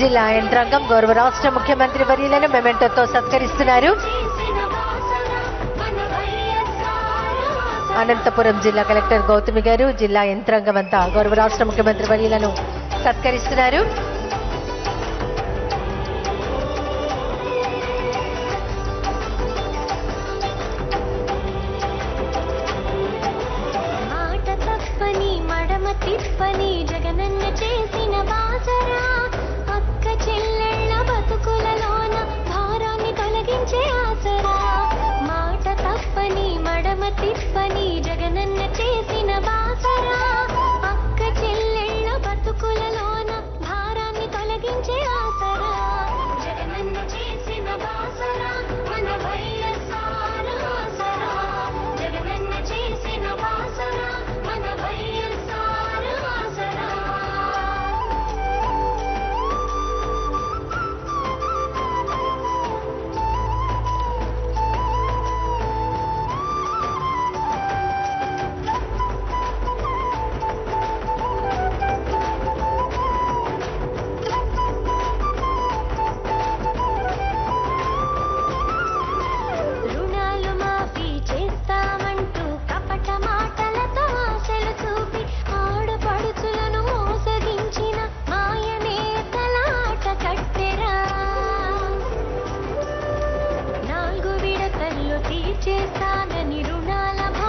జిల్లా యంత్రాంగం గౌరవ రాష్ట్ర ముఖ్యమంత్రి వర్యులను మెమెంటోతో సత్కరిస్తున్నారు. అనంతపురం జిల్లా కలెక్టర్ గౌతమి గారు జిల్లా యంత్రాంగం అంతా గౌరవ రాష్ట్ర ముఖ్యమంత్రి వర్యులను సత్కరిస్తున్నారు. మాట తప్పని మడమ తిప్పని జగనన్న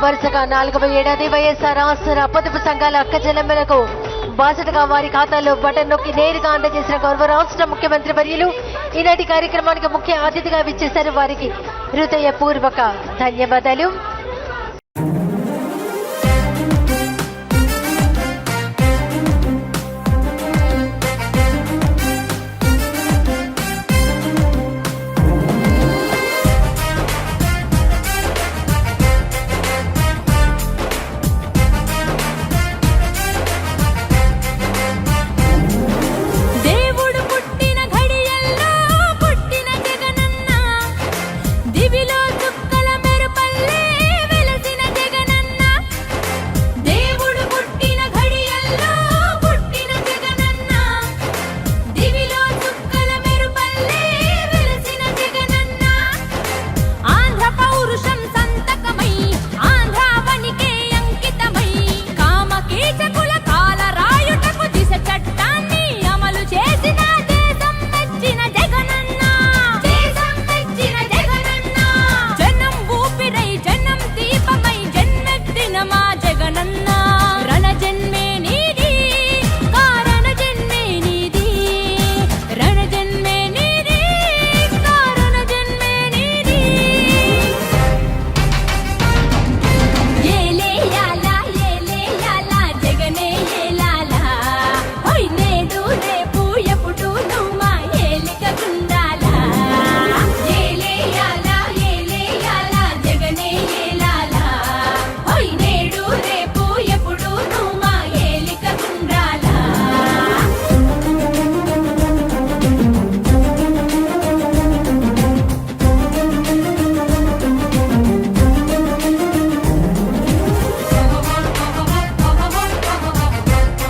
వరుసగా నాలుగవ ఏడాది వైఎస్ఆర్ ఆసరా పొదుపు సంఘాల అక్క చెల్లెమ్మలకు బాసటగా వారి ఖాతాలో బటన్ నొక్కి నేరుగా అందజేసిన గౌరవ రాష్ట్ర ముఖ్యమంత్రి వర్యులు ఈనాటి కార్యక్రమానికి ముఖ్య అతిథిగా విచ్చేశారు వారికి హృదయపూర్వక ధన్యవాదాలు.